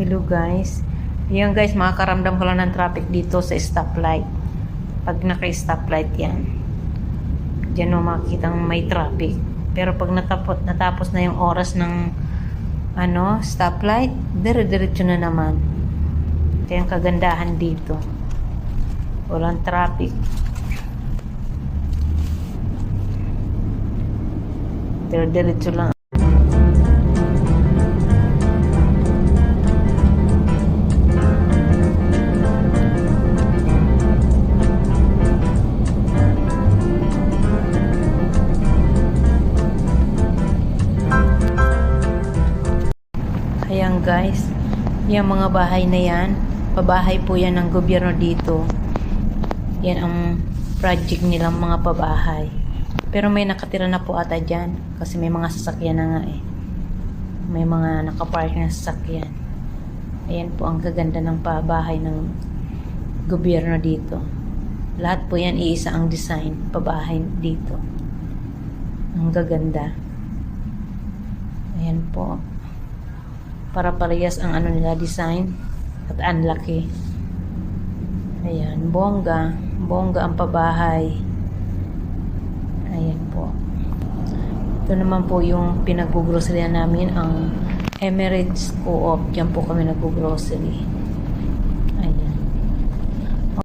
Hello guys. Yan guys, makakaramdam ko lang ng traffic dito sa stoplight. Pag naka-stoplight yan. Diyan mo makikita may traffic. Pero pag natapos, natapos na yung oras ng ano, stoplight, dire-diretso na naman. Kaya ang kagandahan dito. Walang traffic. Dire-diretso lang. Ayan guys, yung mga bahay na yan, pabahay po yan ng gobyerno dito. Yan ang project nilang mga pabahay. Pero may nakatira na po ata dyan kasi may mga sasakyan na nga eh. May mga nakapark na sasakyan. Ayan po ang gaganda ng pabahay ng gobyerno dito. Lahat po yan iisa ang design, pabahay dito. Ang gaganda. Ayan po para parehas ang ano nila design at ang laki. Ayan bongga. Bongga ang pabahay. Ayan po. Ito naman po yung pinag-grocery namin ang Emirates Co-op. Dyan po kami nag-grocery